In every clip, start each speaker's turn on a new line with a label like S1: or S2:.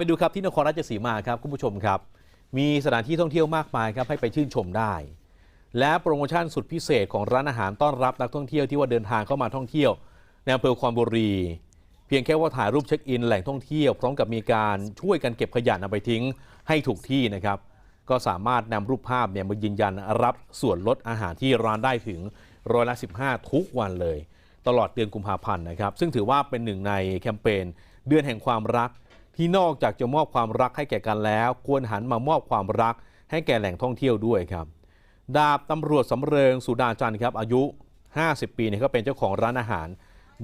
S1: ไปดูครับที่นครราชสีมาครับคุณผู้ชมครับ มีสถานที่ท่องเที่ยวมากมายครับให้ไปชื่นชมได้ และโปรโมชั่นสุดพิเศษของร้านอาหารต้อนรับนักท่องเที่ยวที่ว่าเดินทางเข้ามาท่องเที่ยวในอำเภอคอนบุรี เพียงแค่ว่าถ่ายรูปเช็คอินแหล่งท่องเที่ยว พร้อมกับมีการช่วยกันเก็บขยะนำไปทิ้งให้ถูกที่นะครับ ก็สามารถนำรูปภาพเนี่ยมายืนยันรับส่วนลดอาหารที่ร้านได้ถึงร้อยละ15 ทุกวันเลย ตลอดเดือนกุมภาพันธ์นะครับซึ่งถือว่าเป็นหนึ่งในแคมเปญเดือนแห่งความรัก ที่นอกจากจะมอบความรักให้แก่กันแล้ว ควรหันมามอบความรักให้แก่แหล่งท่องเที่ยวด้วยครับ ดาบตำรวจสำเริงสุดาจันทร์ครับอายุ 50 ปีเนี่ยก็เป็นเจ้าของร้านอาหาร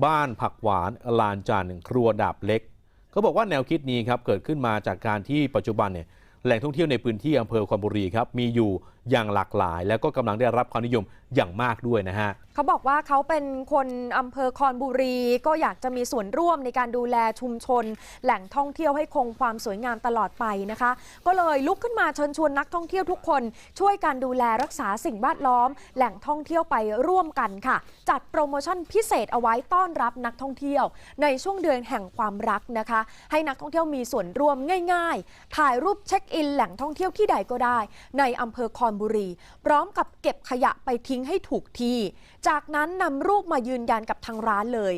S1: บ้านผักหวานลานจันทร์ครัวดาบเล็กเขาบอกว่าแนวคิดนี้ครับเกิดขึ้นมาจากการที่ปัจจุบันเนี่ยแหล่งท่องเที่ยวในพื้นที่อำเภอคอนบุรีครับมีอยู่ อย่างหลากหลาย แล้วก็กำลังได้รับความนิยมอย่างมากด้วยนะฮะ
S2: เขาบอกว่าเขาเป็นคนอำเภอคอนบุรี ก็อยากจะมีส่วนร่วมในการดูแลชุมชน แหล่งท่องเที่ยวให้คงความสวยงามตลอดไปนะคะ ก็เลยลุกขึ้นมาเชิญชวนนักท่องเที่ยวทุกคน ช่วยการดูแลรักษาสิ่งแวดล้อม แหล่งท่องเที่ยวไปร่วมกันค่ะ จัดโปรโมชั่นพิเศษเอาไว้ต้อนรับนักท่องเที่ยว ในช่วงเดือนแห่งความรักนะคะ ให้นักท่องเที่ยวมีส่วนร่วมง่าย ๆ ถ่ายรูปเช็คอินแหล่งท่องเที่ยวที่ใดก็ได้ ในอำเภอคอนบุรี พร้อมกับเก็บขยะไปทิ้งให้ถูกที่ จากนั้นนำรูปมายืนยันกับทางร้านเลย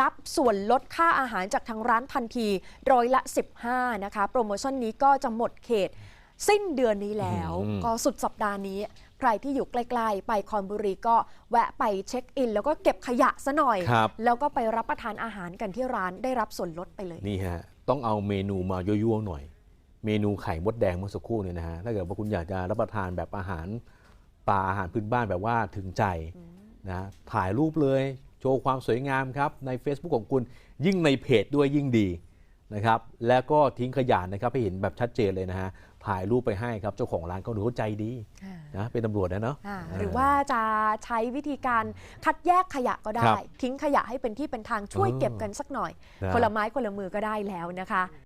S2: รับส่วนลดค่าอาหารจากทางร้านทันทีร้อยละ 15 นะคะ โปรโมชั่นนี้ก็จะหมดเขต สิ้นเดือนนี้แล้ว
S1: อืม
S2: ก็สุดสัปดาห์นี้ ใครที่อยู่ใกล้ๆ ไปคอนบุรีก็แวะไปเช็คอิน แล้วก็เก็บขยะซะหน่อย
S1: ครับ
S2: แล้วก็ไปรับประทานอาหารกันที่ร้านได้รับส่วนลดไปเลย
S1: นี่ฮะ ต้องเอาเมนูมายั่วๆหน่อย เมนูไข่มดแดงเมื่อสักครู่เนี่ยนะฮะถ้าเกิดว่าคุณอยากจะรับประทานแบบอาหารปลาอาหารพื้นบ้านแบบว่าถึงใจนะถ่ายรูปเลยโชว์ความสวยงามครับใน Facebook ของคุณยิ่งในเพจด้วยยิ่งดีนะครับแล้วก็ทิ้งขยะนะครับให้เห็นแบบชัดเจนเลยนะฮะถ่ายรูปไปให้ครับเจ้าของร้านก็ดูเขาใจดีนะเป็นตำรวจนะเนาะ
S2: อ่า
S1: เออ
S2: หรือว่าจะใช้วิธีการคัดแยกขยะก็ได้
S1: ครับ
S2: ทิ้งขยะให้เป็นที่เป็นทางช่วย
S1: เออ
S2: เก็บกันสักหน่อย
S1: นะ
S2: คนละไม้คนละมือก็ได้แล้วนะคะ